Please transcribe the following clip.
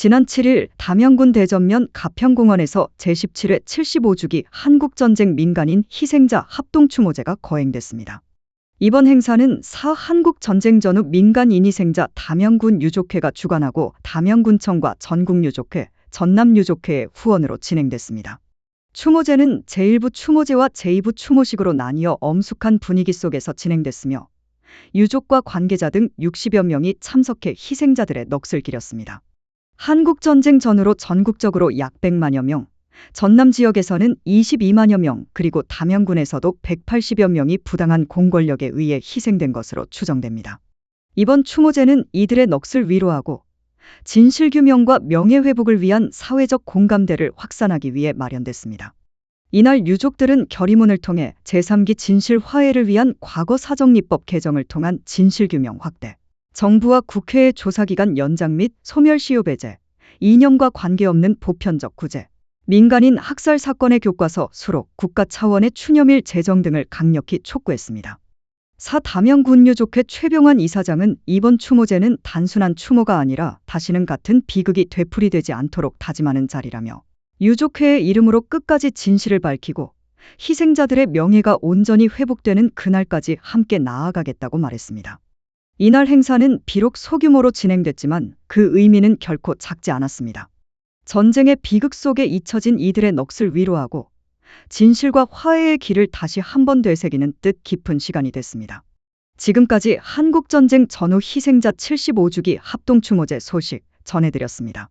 지난 7일 담양군 대전면 가평공원에서 제17회 75주기 한국전쟁 민간인 희생자 합동추모제가 거행됐습니다. 이번 행사는 사 한국전쟁 전후 민간인 희생자 담양군 유족회가 주관하고 담양군청과 전국유족회, 전남유족회의 후원으로 진행됐습니다. 추모제는 제1부 추모제와 제2부 추모식으로 나뉘어 엄숙한 분위기 속에서 진행됐으며 유족과 관계자 등 60여 명이 참석해 희생자들의 넋을 기렸습니다. 한국전쟁 전후로 전국적으로 약 100만여 명, 전남 지역에서는 22만여 명, 그리고 담양군에서도 180여 명이 부당한 공권력에 의해 희생된 것으로 추정됩니다. 이번 추모제는 이들의 넋을 위로하고 진실규명과 명예회복을 위한 사회적 공감대를 확산하기 위해 마련됐습니다. 이날 유족들은 결의문을 통해 제3기 진실화해를 위한 과거 사정리법 개정을 통한 진실규명 확대, 정부와 국회의 조사기간 연장 및 소멸시효 배제, 이념과 관계없는 보편적 구제, 민간인 학살 사건의 교과서 수록, 국가 차원의 추념일 제정 등을 강력히 촉구했습니다. 사 담양군유족회 최병환 이사장은 이번 추모제는 단순한 추모가 아니라 다시는 같은 비극이 되풀이되지 않도록 다짐하는 자리라며 유족회의 이름으로 끝까지 진실을 밝히고 희생자들의 명예가 온전히 회복되는 그날까지 함께 나아가겠다고 말했습니다. 이날 행사는 비록 소규모로 진행됐지만 그 의미는 결코 작지 않았습니다. 전쟁의 비극 속에 잊혀진 이들의 넋을 위로하고 진실과 화해의 길을 다시 한 번 되새기는 뜻 깊은 시간이 됐습니다. 지금까지 한국전쟁 전후 희생자 75주기 합동추모제 소식 전해드렸습니다.